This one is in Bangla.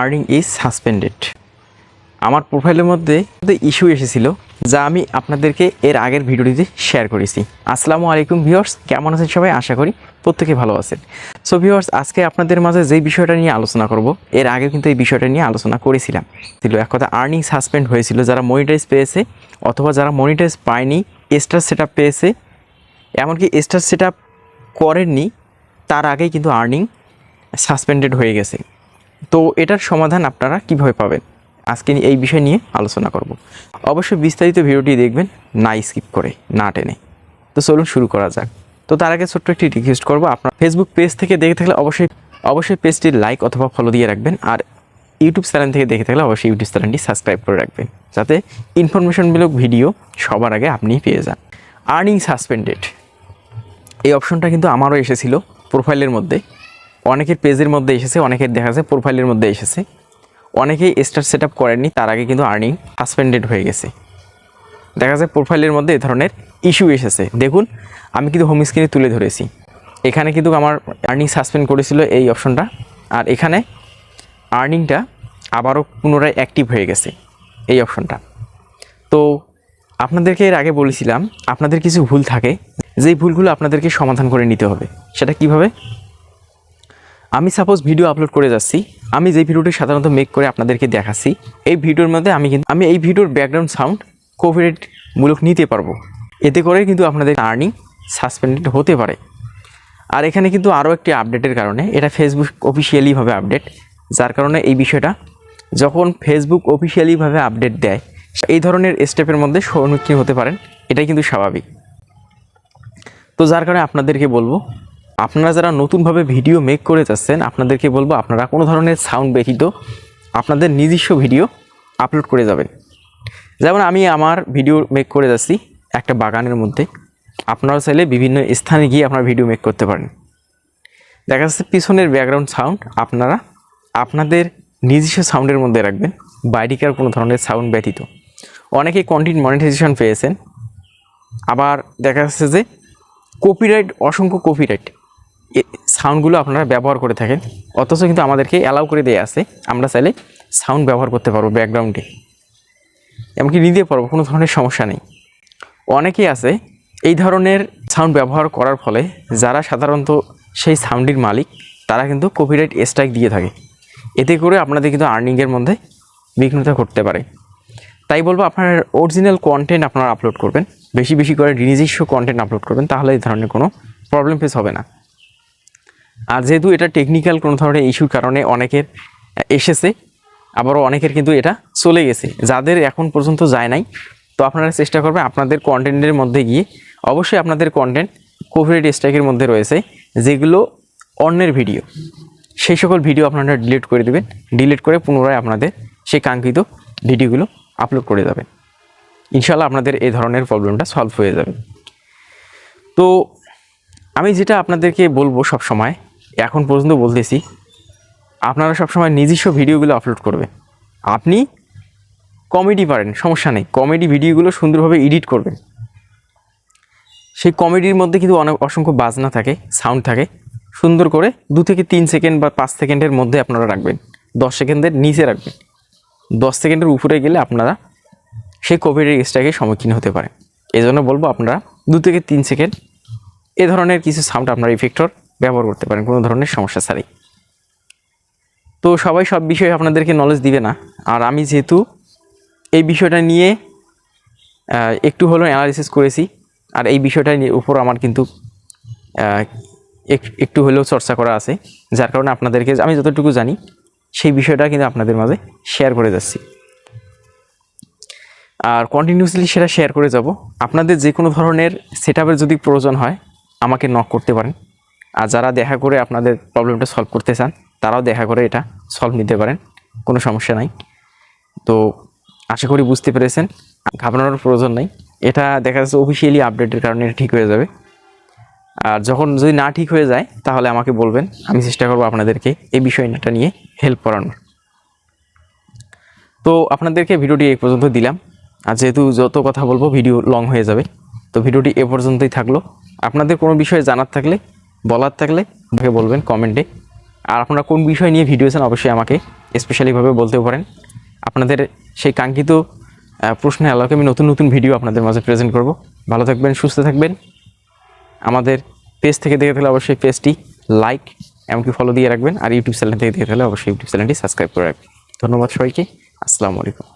আর্নিং ইজ সাসপেন্ডেড আমার প্রোফাইলের মধ্যে ইস্যু এসেছিল, যা আমি আপনাদেরকে এর আগের ভিডিওটিতে শেয়ার করেছি। আসসালামু আলাইকুম ভিউয়ার্স কেমন আছেন সবাই? আশা করি প্রত্যেকে ভালো আছেন। সো ভিউয়ার্স আজকে আপনাদের মাঝে যেই বিষয়টা নিয়ে আলোচনা করব, এর আগে কিন্তু এই বিষয়টা নিয়ে আলোচনা করেছিলাম। ছিল এক কথা আর্নিং সাসপেন্ড হয়েছিল, যারা মনিটাইজ পেয়েছে অথবা যারা মনিটাইজ পায়নি স্টার সেট পেয়েছে, এমনকি স্টার সেট করেননি, তার আগেই কিন্তু আর্নিং সাসপেন্ডেড হয়ে গেছে। তো এটার সমাধান আপনারা কীভাবে পাবেন? আজকে এই বিষয় নিয়ে আলোচনা করব। অবশ্যই বিস্তারিত ভিডিওটি দেখবেন, না স্কিপ করে, না টেনে। তো চলুন শুরু করা যাক। তো তার আগে ছোট্ট একটি রিকোয়েস্ট করব, আপনার ফেসবুক পেজ থেকে দেখে থাকলে অবশ্যই অবশ্যই পেজটির লাইক অথবা ফলো দিয়ে রাখবেন আর ইউটিউব চ্যানেল থেকে দেখে থাকলে অবশ্যই ইউটিউব চ্যানেলটি সাবস্ক্রাইব করে রাখবেন। যাতে ইনফরমেশনমূলক ভিডিও সবার আগে আপনি পেয়ে যান। আর্নিং সাসপেন্ডেড এই অপশনটা কিন্তু আমারও এসেছিল প্রোফাইলের মধ্যে। অনেকের পেজের মধ্যে এসেছে, অনেকের দেখা যাচ্ছে প্রোফাইলের মধ্যে এসেছে। অনেকেই স্টার সেট আপ করেননি, তার আগে কিন্তু আর্নিং সাসপেন্ডেড হয়ে গেছে। দেখা যায় প্রোফাইলের মধ্যে এ ধরনের ইস্যু এসেছে। দেখুন, আমি কিন্তু হোম স্ক্রিনে তুলে ধরেছি। এখানে কিন্তু আমার আর্নিং সাসপেন্ড করেছিল এই অপশনটা। আর এখানে আর্নিংটা আবারও পুনরায় অ্যাক্টিভ হয়ে গেছে এই অপশনটা। তো আপনাদেরকে এর আগে বলেছিলাম, আপনাদের কিছু ভুল থাকে, যেই ভুলগুলো আপনাদেরকে সমাধান করে নিতে হবে, সেটা কীভাবে? আমি সাপোজ ভিডিও আপলোড করে যাচ্ছি, আমি যে ভিডিওটি সাধারণত মেক করে আপনাদেরকে দেখাচ্ছি, এই ভিডিওর মধ্যে আমি কিন্তু, আমি এই ভিডিওর ব্যাকগ্রাউন্ড সাউন্ড কোভিড মূলক নিতে পারব। এতে করে কিন্তু আপনাদের আর্নিং সাসপেন্ডেড হতে পারে। আর এখানে কিন্তু আরও একটি আপডেটের কারণে, এটা ফেসবুক অফিসিয়ালিভাবে আপডেট যার কারণে এই বিষয়টা, যখন ফেসবুক অফিসিয়ালিভাবে আপডেট দেয়, এই ধরনের স্টেপের মধ্যে সম্মুখীন হতে পারেন, এটাই কিন্তু স্বাভাবিক। তো যার কারণে আপনাদেরকে বলব আপনারা যারা নতুনভাবে ভিডিও মেক করে যাচ্ছেন, আপনাদেরকে বলব আপনারা কোনো ধরনের সাউন্ড ব্যতীত আপনাদের নিজস্ব ভিডিও আপলোড করে যাবেন। যেমন আমি আমার ভিডিও মেক করে যাচ্ছি একটা বাগানের মধ্যে। আপনারা চাইলে বিভিন্ন স্থানে গিয়ে আপনারা ভিডিও মেক করতে পারেন। দেখা যাচ্ছে পিছনের ব্যাকগ্রাউন্ড সাউন্ড আপনারা আপনাদের নিজস্ব সাউন্ডের মধ্যে রাখবেন, বাইরেকার কোনো ধরনের সাউন্ড ব্যতীত। অনেকে কন্টেন্ট মনিটাইজেশন পেয়েছেন। আবার দেখা যাচ্ছে যে কপিরাইট অসংখ্য কপিরাইট সাউন্ডগুলো আপনারা ব্যবহার করে থাকেন। অথচ কিন্তু আমাদেরকে অ্যালাউ করে দেওয়া আছে। আমরা চাইলে সাউন্ড ব্যবহার করতে পারব ব্যাকগ্রাউন্ডে এমনকি নিতে পারব কোনো ধরনের সমস্যা নেই। অনেকেই আছে এই ধরনের সাউন্ড ব্যবহার করার ফলে যারা সাধারণত সেই সাউন্ডের মালিক, তারা কিন্তু কপিরাইট স্ট্রাইক দিয়ে থাকে। এতে করে আপনাদের কিন্তু আর্নিংয়ের মধ্যে বিঘ্নতা ঘটতে পারে। তাই বলব, আপনার অরিজিনাল কন্টেন্ট আপনারা আপলোড করবেন। বেশি বেশি করে নিজস্ব কন্টেন্ট আপলোড করবেন, তাহলে এই ধরনের কোনো প্রবলেম ফেস হবে না। আর যেহেতু এটা টেকনিক্যাল কোনো ধরনের ইস্যুর কারণে অনেকের এসেছে, আবারও অনেকের কিন্তু এটা চলে গেছে, যাদের এখন পর্যন্ত যায় নাই। তো আপনারা চেষ্টা করবেন আপনাদের কন্টেন্টের মধ্যে গিয়ে, অবশ্যই আপনাদের কন্টেন্ট কোভিড স্ট্রাইকের মধ্যে রয়েছে, যেগুলো অন্যের ভিডিও সেই সকল ভিডিও আপনারা ডিলিট করে দেবেন ডিলিট করে পুনরায় আপনাদের সেই কাঙ্ক্ষিত ভিডিওগুলো আপলোড করে যাবেন। ইনশাল্লাহ আপনাদের এই ধরনের প্রবলেমটা সলভ হয়ে যাবে। তো আমি যেটা আপনাদেরকে বলব সব সময় এখন পর্যন্ত বলতেছি, আপনারা সবসময় নিজস্ব ভিডিওগুলো আপলোড করবেন। আপনি কমেডি পারেন, সমস্যা নেই। কমেডি ভিডিওগুলো সুন্দরভাবে এডিট করবেন। সেই কমেডির মধ্যে কিন্তু অনেক অসংখ্য বাজনা থাকে সাউন্ড থাকে। সুন্দর করে দু থেকে তিন সেকেন্ড বা পাঁচ সেকেন্ডের মধ্যে আপনারা রাখবেন। দশ সেকেন্ডের নিচে রাখবেন। দশ সেকেন্ডের উপরে গেলে আপনারা সেই কোভিডের স্ট্রাইকে সম্মুখীন হতে পারেন। এই জন্য বলব আপনারা দু থেকে তিন সেকেন্ড এ ধরনের কিছু সাউন্ড আপনারা ইফেক্টর ব্যবহার করতে পারেন, কোনো ধরনের সমস্যা ছাড়াই। তো সবাই সব বিষয়ে আপনাদেরকে নলেজ দিবে না। আর আমি যেহেতু এই বিষয়টা নিয়ে একটু হলেও অ্যানালিসিস করেছি, আর এই বিষয়টার উপর আমার কিন্তু একটু হলেও চর্চা করা আছে। যার কারণে আপনাদেরকে আমি যতটুকু জানি, সেই বিষয়টা কিন্তু আপনাদের মাঝে শেয়ার করে যাচ্ছি। আর কন্টিনিউসলি সেটা শেয়ার করে যাব। আপনাদের যে কোনো ধরনের সেট যদি প্রয়োজন হয়, আমাকে নক করতে পারেন। আর যারা দেখা করে আপনাদের প্রবলেমটা সলভ করতে চান, তারাও দেখা করে এটা সলভ নিতে পারেন, কোনো সমস্যা নাই। তো আশা করি বুঝতে পেরেছেন, ঘাবড়ানোর প্রয়োজন নেই। এটা দেখা যাচ্ছে অফিসিয়ালি আপডেটের কারণে এটা ঠিক হয়ে যাবে। আর যখন যদি না ঠিক হয়ে যায়, তাহলে আমাকে বলবেন, আমি চেষ্টা করব আপনাদেরকে এই বিষয়টা নিয়ে হেল্প করানোর। তো আপনাদেরকে ভিডিওটি এই পর্যন্ত দিলাম। আর যেহেতু যত কথা বলব, ভিডিও লং হয়ে যাবে। তো ভিডিওটি এ পর্যন্তই থাকল। আপনাদের কোনো বিষয়ে জানার থাকলে বলার থাকলে আমাকে বলবেন কমেন্টে আর আপনারা কোন বিষয় নিয়ে ভিডিও চান অবশ্যই আমাকে স্পেশালিভাবে বলতেও পারেন। আপনাদের সেই কাঙ্ক্ষিত প্রশ্নের আলোকে আমি নতুন নতুন ভিডিও আপনাদের মাঝে প্রেজেন্ট করব। ভালো থাকবেন, সুস্থ থাকবেন। আমাদের পেজ থেকে দেখে থাকলে অবশ্যই পেজটি লাইক এমনকি ফলো দিয়ে রাখবেন। আর ইউটিউব চ্যানেল থেকে দেখে থাকলে অবশ্যই ইউটিউব চ্যানেলটি সাবস্ক্রাইব করে রাখবেন। ধন্যবাদ সবাইকে। আসসালামু আলাইকুম।